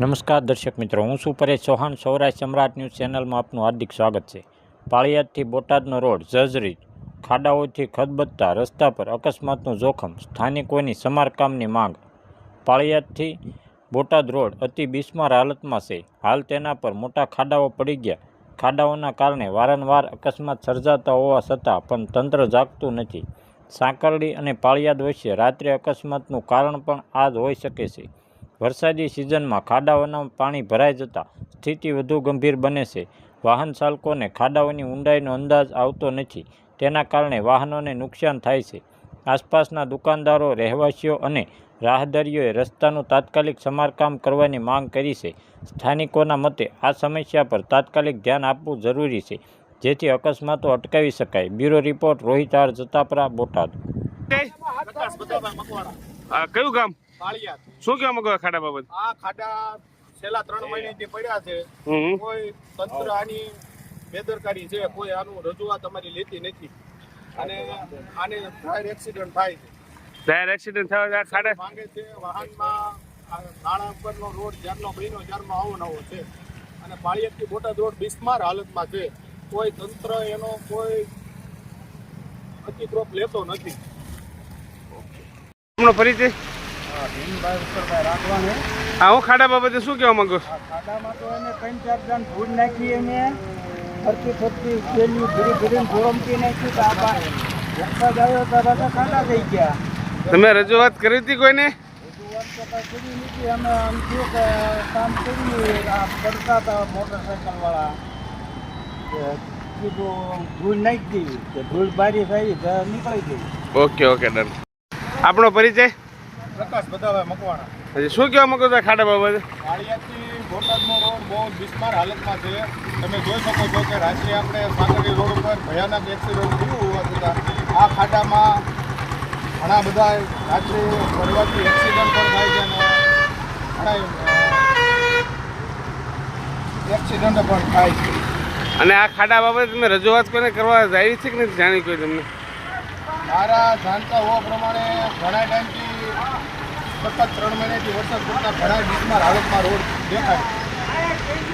નમસ્કાર દર્શક મિત્રો, હું છું પરેશ ચૌહાણ. સૌરાષ્ટ્ર સમ્રાટ ન્યૂઝ ચેનલમાં આપનું હાર્દિક સ્વાગત છે. પાળિયાદથી બોટાદનો રોડ, જર્જરી, ખાડાઓથી ખદબદતા, રસ્તા પર અકસ્માતનું જોખમ, સ્થાનિકોની સમારકામની માંગ. પાળિયાદથી બોટાદ રોડ અતિ બિસ્માર હાલતમાં છે. હાલ તેના પર મોટા ખાડાઓ પડી ગયા. ખાડાઓના કારણે વારંવાર અકસ્માત સર્જાતા હોવા છતાં પણ તંત્ર જાગતું નથી. સાંકરડી અને પાળિયાદ વચ્ચે રાત્રે અકસ્માતનું કારણ પણ આ જ હોઈ શકે છે. વરસાદી સિઝનમાં ખાડાઓના પાણી ભરાઈ જતાં સ્થિતિ વધુ ગંભીર બને છે. વાહન ચાલકોને ખાડાઓની ઊંડાઈનો અંદાજ આવતો નથી. તેના કારણે વાહનોને નુકસાન થાય છે. આસપાસના દુકાનદારો, રહેવાસીઓ અને રાહદારીઓએ રસ્તાનું તાત્કાલિક સમારકામ કરવાની માંગ કરી છે. સ્થાનિકોના મતે આ સમસ્યા પર તાત્કાલિક ધ્યાન આપવું જરૂરી છે, જેથી અકસ્માતો અટકાવી શકાય. Bureau report, Rohit R. Jatapara, Botad. કયું ગામ? શું કહેવા માંગો ખાડા બાબત? આ ખાડા છેલ્લા ત્રણ મહિનાથી પડ્યા છે. કોઈ તંત્ર આની બેદરકારી છે કોઈ આનું રજૂઆત અમારી લેતી નથી. અને આને ફાયર એક્સિડન્ટ થાય છે. જાહેર એક્સિડન્ટ આ ખાડા? માંગે છે વાહનમાં નાણા નાળા ઉપરનો રોડ જ્યારનો બન્યો જ્યારમાં આવો નવો છે. અને પાળિયાદથી બોટાદ રોડ બિસ્માર હાલતમાં છે. કોઈ તંત્ર એનો કોઈ અતિક્રોપ લેતો નથી. પરિચય ભીમભાઈ રાખવાને. આ હું ખાડા બાબતે શું કહેવા માંગુ છું? ખાડામાં તો એને ત્રણ ચાર જણ ભૂલ નાખી એને. ફરતી ફરતી પેલી ભીડી ભીડીને ધોરમતી નાખી તો આ વરસાદ આવ્યો તો બધા ખાડા થઈ ગયા. તમે રજૂઆત કરી હતી કોઈને? રજૂઆત તો કાંઈ કરી નથી. અમે આમ થયું કે કામ કર્યું આ પડતા હતા મોટરસાઇકલવાળા. Okay okay done. આપણો પરિચય? પ્રકાશ બધાવા મકવાણા. હજી શું કહેવા માંગો છો ખાડા બાબતે? પાળિયાદથી બોટાદનો રોડ બહુ બિસ્માર હાલતમાં છે. તમે જોઈ શકો છો કે રાત્રે આપણે સાંકળી રોડ ઉપર ભયાનક એક્સિડન્ટ થયું હોવા છતાં આ ખાડામાં ઘણા બધા રાત્રે ફરવાથી એક્સિડન્ટ પણ થાય છે અને ઘણા એક્સિડન્ટ પણ થાય છે. અને આ ખાડા બાબતે તમે રજૂઆત કોઈને કરવા જાય છે કે નથી? જાણી કોઈ તમને? મારા જાણતા હોવા પ્રમાણે ઘણા ટાઈમથી સતત ત્રણ મહિનાથી વરસાદ પડતા ઘણા બિસ્માર હાલતમાં રોડ દેખાય.